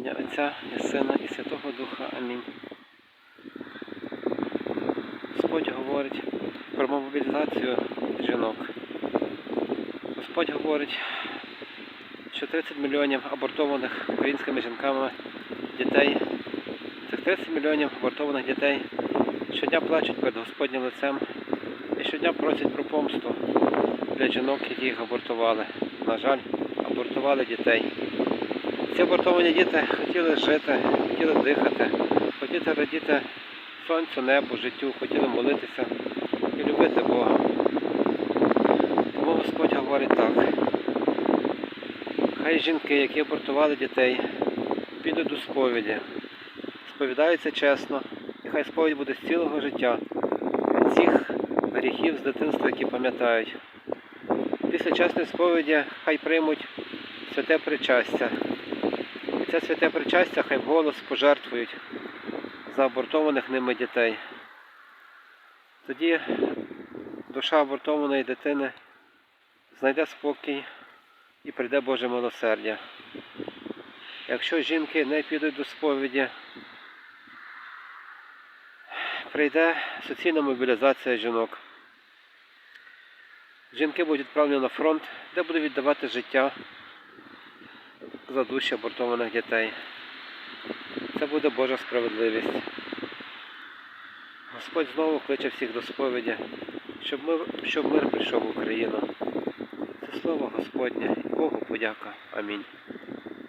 Ім'я Отця і Сина і Святого Духа. Амінь. Господь говорить про мобілізацію жінок. Господь говорить, що 30 мільйонів абортованих українськими жінками дітей, цих 30 мільйонів абортованих дітей щодня плачуть перед Господнім лицем і щодня просять про помсту для жінок, які їх абортували. На жаль, абортували дітей. Ці абортовані діти хотіли жити, хотіли дихати, хотіли радіти сонцю, небу, життю, хотіли молитися і любити Бога. Тому Господь говорить так. Хай жінки, які абортували дітей, підуть до сповіді, сповідаються чесно, і хай сповідь буде з цілого життя, всіх гріхів з дитинства, які пам'ятають. Після чесної сповіді хай приймуть святе причастя. Це святе причастя хай вголос пожертвують за абортованих ними дітей. Тоді душа абортованої дитини знайде спокій і прийде Боже милосердя. Якщо жінки не підуть до сповіді, прийде суцільна мобілізація жінок. Жінки будуть відправлені на фронт, де будуть віддавати життя за душі абортованих дітей. Це буде Божа справедливість. Господь знову кличе всіх до сповіді, щоб мир, щоб мир прийшов в Україну. Це слово Господнє, і Богу подяка. Амінь.